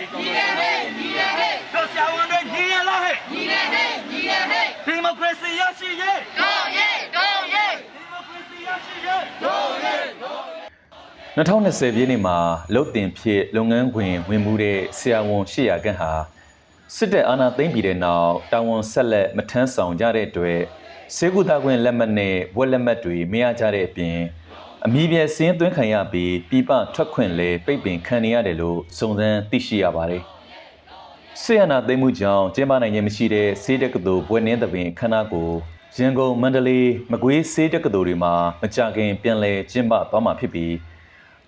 ညီတယ်ဟဲ့ညီတယ်ဟဲ့တို့ဆရာဝန်တွေညီရလားဟဲ့ညီတယ်ဟဲ့ညီတယ်ဟဲ့ဒီမိုကရေစီရရှိရေးတော့ရဲ့တော့ရဲ့ဒီမိုကရေစီရရှိရေးတော့ရဲ့2020ပြည့်နှစ်မှာလုတ်တင်ဖြစ်လုပ်ငန်းခွင်ဝင်မှုတဲ့ဆရာဝန်800ခန့်ဟာစစ်တပ်အာဏာသိမ်းပြီးတဲ့နောက်တာဝန်ဆက်လက်မထမ်းဆောင်ကြတဲ့အတွက်စေကူတာခွင့်လက်မှတ်နဲ့ဘွဲ့လက်မှတ်တွေမရကြတဲ့အပြင် အမည်ပြစင်းသွင်းခံရပြီးပြပထွက်ခွင့်လည်းပိတ်ပင်ခံနေရတယ်လို့စုံစမ်းသိရှိရပါတယ်။ဆေးရနာသိမ်းမှုကြောင့်ကျင်းပနိုင်ခြင်းမရှိတဲ့ဆေးတက္ကသိုလ်ဘွဲ့နှင်းသဘင်ခန္ဓာကိုရန်ကုန်မန္တလေးမကွေးဆေးတက္ကသိုလ်တွေမှာမကြခင်ပြန်လည်ကျင်းပသွားမှာဖြစ်ပြီး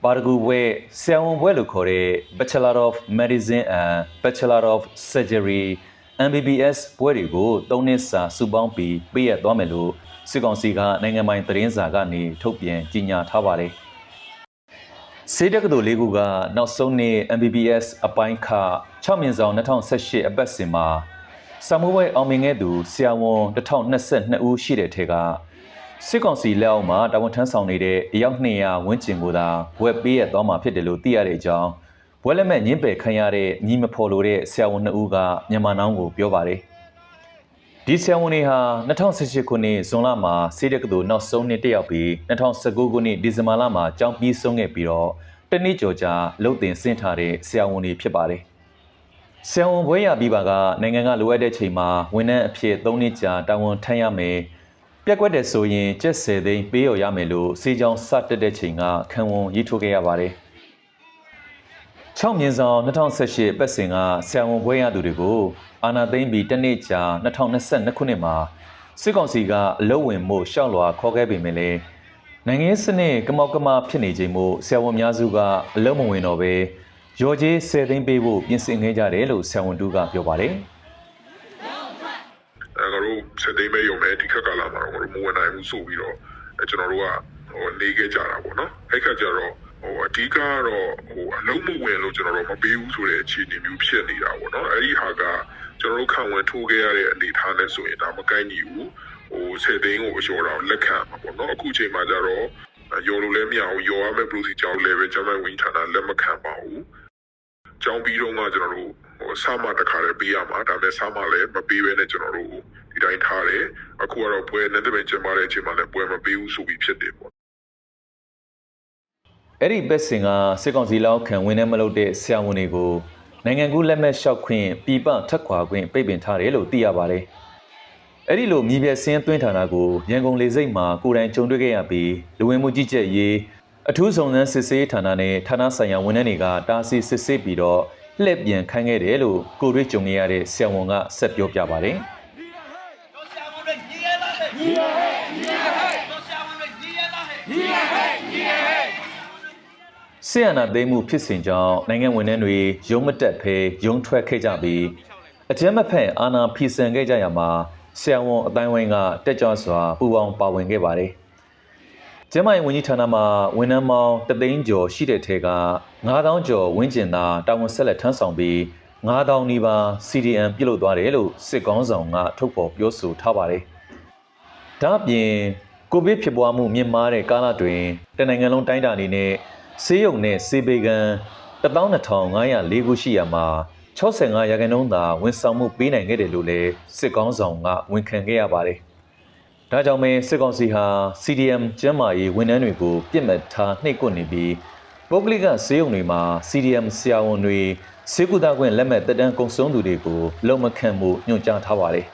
ပါရဂူဘွဲဆရာဝန်ဘွဲလို့ခေါ်တဲ့ Bachelor of Medicine and Bachelor of Surgery MBBS ဘွဲတွေကို၃နှစ်စာစုပေါင်းပြီးပေးရသွားမယ်လို့စစ်ကောင်စီကနိုင်ငံပိုင်သတင်းစာကနေထုတ်ပြန်ကြေညာထားပါတယ်။စေတက္ကသိုလ်၄ခုကနောက်ဆုံးနှစ် MBBS အပိုင်းခ6မြင်ဆောင်2018အပတ်စဉ်မှာစာမိုးဘွဲအောင်မြင်ခဲ့သူဆရာဝန်1022ဦးရှိတဲ့ထဲကစစ်ကောင်စီလက်အောက်မှာတာဝန်ထမ်းဆောင်နေတဲ့အယောက်200ဝန်းကျင်ကိုသာဘွဲ့ပေးရသွားမှာဖြစ်တယ်လို့သိရတဲ့အကြောင်း ဘွဲ့လက်မဲ့ညင်းပယ်ခံရတဲ့ညီမဖော်လို့တဲ့ဆရာဝန်2ဦးကမြန်မာနောင်းကိုပြောပါတယ်ဒီဆရာဝန်တွေဟာ2018ခုနှစ်ဇွန်လမှာစေတက္ကသိုလ်နောက်ဆုံးနှစ်တက်ရောက်ပြီး2019ခုနှစ်ဒီဇင်ဘာလမှာကျောင်းပြီးဆုံးခဲ့ပြီးတော့တနည်းကျော်ကြာလုံတင်ဆင်းထားတဲ့ဆရာဝန်တွေဖြစ်ပါတယ်ဆရာဝန်ဘွဲရပြီးပါကနိုင်ငံကလိုအပ်တဲ့ချိန်မှာဝန်ထမ်းအဖြစ်3နှစ်ကြာတာဝန်ထမ်းရမယ်ပြက်ကွက်တယ်ဆိုရင်ကျက်10သိန်းပေးရရမယ်လို့စေချောင်းစတက်တဲ့ချိန်ကခံဝန်ရေးထိုးခဲ့ရပါတယ် 6မြင်းဆောင်2018ပတ်စဉ်ကဆရာဝန်ဘွဲရသူတွေကိုအာနာသိမ့်ပြီးတစ်နှစ်ကြာ2022ခုနှစ်မှာစစ်ကောင်စီကအလုတ်ဝင်မှုရှောက်လွာခေါ်ခဲ့ပေမဲ့လည်းနိုင်ငံရေးစနစ်ကမောက်ကမဖြစ်နေချိန်မို့ဆရာဝန်များစုကအလုတ်မဝင်တော့ဘဲရော်ကြီး10သိန်းပေးဖို့ပြင်ဆင်ခဲ့ကြတယ်လို့ဆရာဝန်တူကပြောပါတယ်အဲငါတို့စက်သိမ်းမဲ့ရုံနဲ့ဒီခက်ကလာမှာတော့ငါတို့မဝင်နိုင်ဘူးဆိုပြီးတော့အဲကျွန်တော်တို့ကဟိုနေခဲ့ကြတာပေါ့နော်အဲ့ခါကျတော့ ဟိုအဓိကကတော့ဟိုအလုံးမဝင်လို့ကျွန်တော်တို့မပေးဘူးဆိုတဲ့အခြေအနေမျိုးဖြစ်နေတာပေါ့နော်အဲ့ဒီဟာကကျွန်တော်တို့ခံဝင်ထိုးခဲ့ရတဲ့အနေအထားနဲ့ဆိုရင်ဒါမကိုင်းညီဘူးဟိုစက်သိမ်းကိုအလျှော်တော့လက်ခံမှာပေါ့နော်အခုချိန်မှာကျတော့ရော်လို့လည်းမရဘူးရော်ရမယ့် procedure လည်းပဲကျွန်တော်ဝင်ဌာနလက်မခံပါဘူးကျောင်းပြီးတော့မှကျွန်တော်တို့ဟိုဆာမတစ်ခါလေးပေးရမှာဒါပေမဲ့ဆာမလည်းမပေးဘဲနဲ့ကျွန်တော်တို့ဒီတိုင်းထားတယ်အခုကတော့ပွဲနဲ့တပင်ကျင်းပတဲ့အချိန်မှာလည်းပွဲမပေးဘူးဆိုပြီးဖြစ်တယ်ပေါ့ အဲ့ဒီဘက်စင်ကစစ်ကောင်စီလောက်ခံဝင်နေမလုပ်တဲ့ဆရာဝန်တွေကိုနိုင်ငံကူးလက်မှတ်လျှောက်ခွင့်ပြည်ပထက်ခွာခွင့်ပိတ်ပင်ထားတယ်လို့သိရပါတယ်။အဲ့ဒီလိုမြေပြစင်းသွင်းဌာနကိုရန်ကုန်လေဆိပ်မှာကိုယ်တိုင်ကြုံတွေ့ခဲ့ရပြီးလူဝင်မှုကြီးကြပ်ရေးအထူးဆောင်စမ်းစစ်ဆေးဌာနနဲ့ဌာနဆိုင်ရာဝန်ထမ်းတွေကတားဆီးစစ်ဆေးပြီးတော့လှည့်ပြန်ခိုင်းခဲ့တယ်လို့ကိုရွေးကြုံခဲ့ရတဲ့ဆရာဝန်ကဆက်ပြောပြပါတယ်။ ညီရဟဲ့တို့ဆရာဝန်တွေညီရလားဟဲ့ညီရဟဲ့ညီရဟဲ့တို့ဆရာဝန်တွေညီရလားဟဲ့ညီရဟဲ့ညီရဟဲ့ ဆီယနာသိမ်းမှုဖြစ်စဉ်ကြောင့်နိုင်ငံဝန်ထမ်းတွေရုံးမတက်ဖဲရုံးထွက်ခဲ့ကြပြီးအကြမ်းမဖက်အာဏာဖီဆန်ခဲ့ကြရမှာဆရာဝန်အတိုင်းဝိုင်းကတက်ကြွစွာပူပေါင်းပါဝင်ခဲ့ပါတယ်။ကျမ်းမာရေးဝန်ကြီးဌာနမှာဝန်ထမ်းပေါင်းတသိန်းကျော်ရှိတဲ့ထဲက9000ကျော်ဝန်းကျင်သာတာဝန်ဆက်လက်ထမ်းဆောင်ပြီး9000နီးပါး CDM ပြုလုပ်သွားတယ်လို့စစ်ကောင်းဆောင်ကထုတ်ဖော်ပြောဆိုထားပါတယ်။ဒါ့အပြင်ကိုဗစ်ဖြစ်ပွားမှုမြင့်မားတဲ့ကာလတွင်တနင်္ဂနွေလုံးတိုင်းတာအနေနဲ့ ဆေးရုံနဲ့ဆေးပေကန်12504ခုရှိရမှာ65ရာခိုင်နှုန်းသာဝန်ဆောင်မှုပေးနိုင်ခဲ့တယ်လို့လည်းစစ်ကောင်းဆောင်ကဝန်ခံခဲ့ရပါတယ်။ဒါကြောင့်ပဲစစ်ကောင်စီဟာ CDM ကျန်းမာရေးဝန်ထမ်းတွေကိုပြစ်မှတ်ထားနှိပ်ကွပ်နေပြီးပုဂ္ဂလိကဆေးရုံတွေမှာ CDM ဆရာဝန်တွေစေကူတာခွင့်လက်မှတ်တက်တန်းကုန်ဆုံးသူတွေကိုလုံမခံမှုညွှန်ကြားထားပါတယ်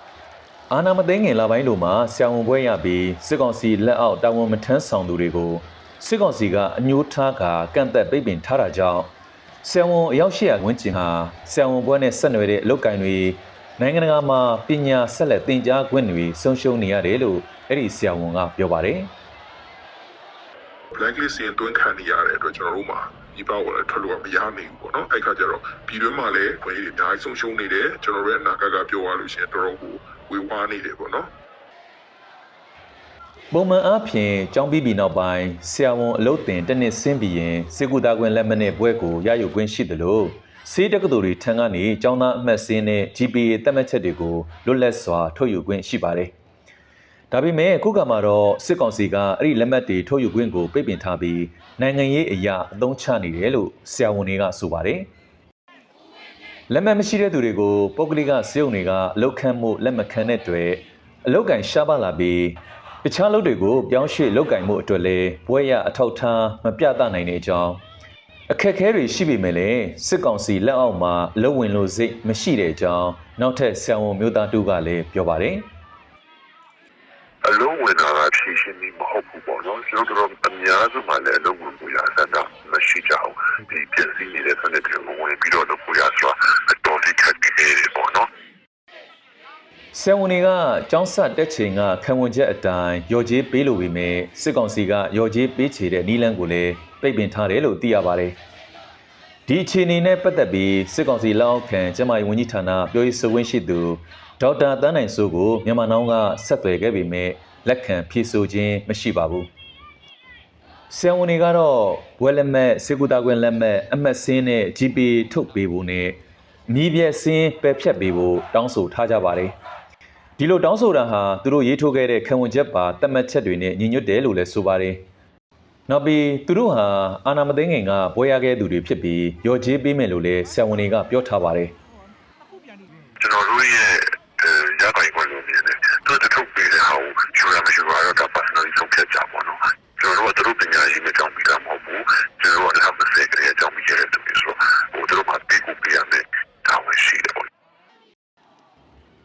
။အာနာမသိငင်လာပိုင်းလိုမှာဆရာဝန်ဘွဲရပြီးစစ်ကောင်စီလက်အောက်တာဝန်မထမ်းဆောင်သူတွေကို စစ်ကောင်စီကအညှိုးထားကကန့်သက်ပိတ်ပင်ထားတာကြောင့်ဆရာဝန်အယောက်800ဝန်းကျင်ဟာဆရာဝန်ဘွဲနဲ့ဆက်နွယ်တဲ့အလုပ်ကိုင်တွေနိုင်ငံတကာမှာပညာဆက်လက်သင်ကြားခွင့်တွေဆုံးရှုံးနေရတယ်လို့အဲ့ဒီဆရာဝန်ကပြောပါတယ် blacklist ရင်တွင်းခံနေရတဲ့အတွက်ကျွန်တော်တို့မှာဒီပေါ့ကိုလည်းထွက်လို့မရနိုင်ဘူးပေါ့နော်အဲ့ခါကျတော့ပြည်တွင်းမှာလည်းခွင့်ရအများကြီးဆုံးရှုံးနေတယ်ကျွန်တော်တို့ရဲ့အနာဂတ်ကပြောရလို့ရှိရင်တော်တော်ကိုဝေဝါးနေတယ်ပေါ့နော် ပုံမှန်အားဖြင့်ကျောင်းပြီးပြီးနောက်ပိုင်းဆရာဝန်အလုပ်တင်တစ်နှစ်ဆင်းပြီးရင်စေကူတာခွင့်လက်မှတ်နဲ့ဘွဲကိုရယူခွင့်ရှိတယ်လို့စေတက္ကသိုလ်တွေထံကနေကျောင်းသားအမှတ်စင်းနဲ့ GPA တက်မှတ်ချက်တွေကိုလွတ်လပ်စွာထုတ်ယူခွင့်ရှိပါတယ်။ဒါပေမဲ့အခုကမှတော့စစ်ကောင်စီကအဲ့ဒီလက်မှတ်တွေထုတ်ယူခွင့်ကိုပိတ်ပင်ထားပြီးနိုင်ငံရေးအရာအသုံးချနေတယ်လို့ဆရာဝန်တွေကဆိုပါတယ်။လက်မှတ်မရှိတဲ့သူတွေကိုပုဂ္ဂလိကစေုံတွေကအလုတ်ခန့်မှုလက်မခံတဲ့အတွက်အလုတ်ကင်ရှားပါလာပြီး တခြားလုပ်တွေကိုပြောင်းရွှေ့လုတ်ကင်မှုအတွက်လည်းဘွဲရအထောက်ထားမပြသနိုင်တဲ့အကြောင်းအခက်အခဲတွေရှိပေမဲ့လည်းစစ်ကောင်စီလက်အောက်မှာအလုတ်ဝင်လို့စိတ်မရှိတဲ့အကြောင်းနောက်ထပ်ဆံဝန်မျိုးသားတူကလည်းပြောပါတယ်အလုံးဝင်တာကဖြည့်ရှင်းပြီးမဟုတ်ဘူးပေါ့နော်ကျွန်တော်တို့အများစုမှလည်းအလုံးဝင်မှုရဆန္ဒမရှိကြဘူးဒီပြည်စည်းနေတဲ့ဆန္ဒတွေဝင်ပြီးတော့လို့ရဆိုတာအတော်လေးခက်ခဲတယ်ပေါ့နော် ဆယ်ဝန်တွေကចောင်းဆက်တက်ချိန်ကခံဝန်ချက်အတိုင်းရော်ကြီးပေးလို့ပြီးမြဲစစ်ကောင်စီကရော်ကြီးပေးချေတဲ့နီလန်းကိုလည်းပိတ်ပင်ထားတယ်လို့သိရပါတယ်။ဒီအခြေအနေနဲ့ပတ်သက်ပြီးစစ်ကောင်စီလက်အောက်ခံကျန်းမာရေးဝန်ကြီးဌာနပြောရေးဆိုခွင့်ရှိသူဒေါက်တာတန်းနိုင်စိုးကိုမြန်မာနောင်းကဆက်သွယ်ခဲ့ပြီးမြဲလက်ခံဖြေဆိုခြင်းမရှိပါဘူး။ဆယ်ဝန်တွေကတော့ဘွဲလက်မှတ်စေကူတာခွင့်လက်မှတ်အမှတ်စင်းနဲ့ GP ထုတ်ပေးဖို့နဲ့မြည်ပြက်စင်းပယ်ဖြတ်ပေးဖို့တောင်းဆိုထားကြပါတယ်။ ဒီလိုတောင်းဆိုတာဟာသူတို့ရေးထိုးခဲ့တဲ့ခံဝန်ချက်ပါတတ်မှတ်ချက်တွေနဲ့ညီညွတ်တယ်လို့လည်းဆိုပါတယ်။နောက်ပြီးသူတို့ဟာအာနာမသိငင်ကဘွဲရခဲ့သူတွေဖြစ်ပြီးရော်ကြေးပေးမယ်လို့လည်းဆယ်ဝန်တွေကပြောထားပါတယ်။ကျွန်တော်တို့ရဲ့ရခိုင်ကွန်လိုနေတယ်သူတို့ထုတ်ပေးတဲ့ဟာကိုယူရမရှိပါတော့ဒါ personally ဆုံးဖြတ်ကြပါတော့ကျွန်တော်တို့ကသူတို့ပညာရေးနဲ့ကြောင်းပြီးတာမဟုတ်ဘူးကျွန်တော်တို့ကလည်းမစဲကြတဲ့အကြောင်းပြီးရတဲ့သူတွေဆိုတော့ဟိုသူတို့ကပေးကိုပေးရမယ်ဒါမှရှိတယ်ပေါ့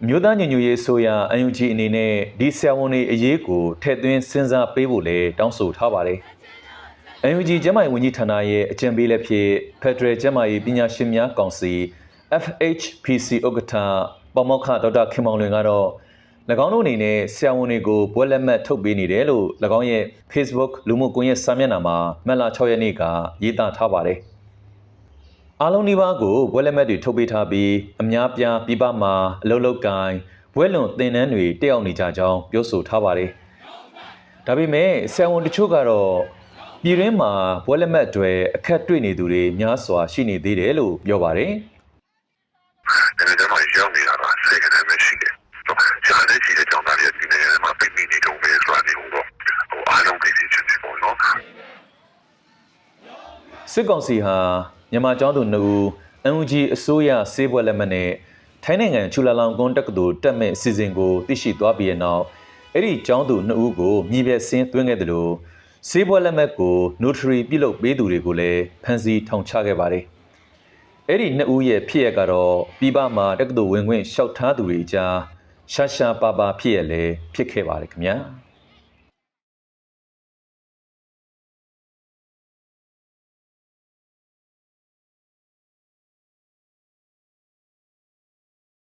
မြို့သားညညရေးဆိုရာအန်ယူဂျီအနေနဲ့ဒီဆယ်ဝန်တွေအရေးကိုထည့်သွင်းစဉ်းစားပေးဖို့လည်းတောင်းဆိုထားပါတယ်။အန်ယူဂျီကျန်းမာရေးဝန်ကြီးဌာနရဲ့အကြံပေးလက်ဖြစ်ဖက်ဒရယ်ကျန်းမာရေးပညာရှင်များကောင်စီ FHPC ဥက္ကဋ္ဌပေါမောက္ခဒေါက်တာခင်မောင်လွင်ကတော့၎င်းတို့အနေနဲ့ဆရာဝန်တွေကိုဘွဲလက်မှတ်ထုတ်ပေးနေတယ်လို့၎င်းရဲ့ Facebook လူမှုကွန်ရက်စာမျက်နှာမှာမက်လာ6ရက်နေ့ကရေးသားထားပါတယ်။ အားလုံးဒီပါးကိုဘွဲလက်မှတ်တွေထုတ်ပေးထားပြီးအများပြားပြပမှာအလုတ်လုတ်ကိုင်းဘွဲလွန်သင်တန်းတွေတက်ရောက်နေကြကြောင်းပြောဆိုထားပါတယ်။ဒါပေမဲ့ဆယ်ဝန်တချို့ကတော့ပြည်တွင်းမှာဘွဲလက်မှတ်တွေအခက်တွေ့နေသူတွေများစွာရှိနေသေးတယ်လို့ပြောပါတယ်။ဒါပေမဲ့ကျွန်တော်ရောက်နေတာကစိတ်ကနေမရှိတယ်။ကျွန်တော်ရှိတဲ့ကြောင့်ဒါလေးဒီနေ့မှာပြိမိနေတော့ပဲဆိုတာဒီဟိုတော့ဟိုအားလုံးသိချင်တယ်ပေါ့နော် စစ်ကောင်စီဟာမြန်မာကျောင်းသူနှစ်ဦး NUG အစိုးရစေးပွဲလက်မှတ်နဲ့ထိုင်းနိုင်ငံချူလာလောင်ကွန်းတက္ကသိုလ်တက်မဲ့အစီအစဉ်ကိုသိရှိသွားပြီးတဲ့နောက်အဲ့ဒီကျောင်းသူနှစ်ဦးကိုမြေပြဆင်းသွင်းခဲ့တယ်လို့စေးပွဲလက်မှတ်ကို notary ပြုလုပ်ပေးသူတွေကိုလည်းဖမ်းဆီးထောင်ချခဲ့ပါတယ်။အဲ့ဒီနှစ်ဦးရဲ့ဖြစ်ရကတော့ပြည်ပမှာတက္ကသိုလ်ဝင်ခွင့်လျှောက်ထားသူတွေကြားရှာရှာပါပါဖြစ်ရလဲဖြစ်ခဲ့ပါတယ်ခင်ဗျာ။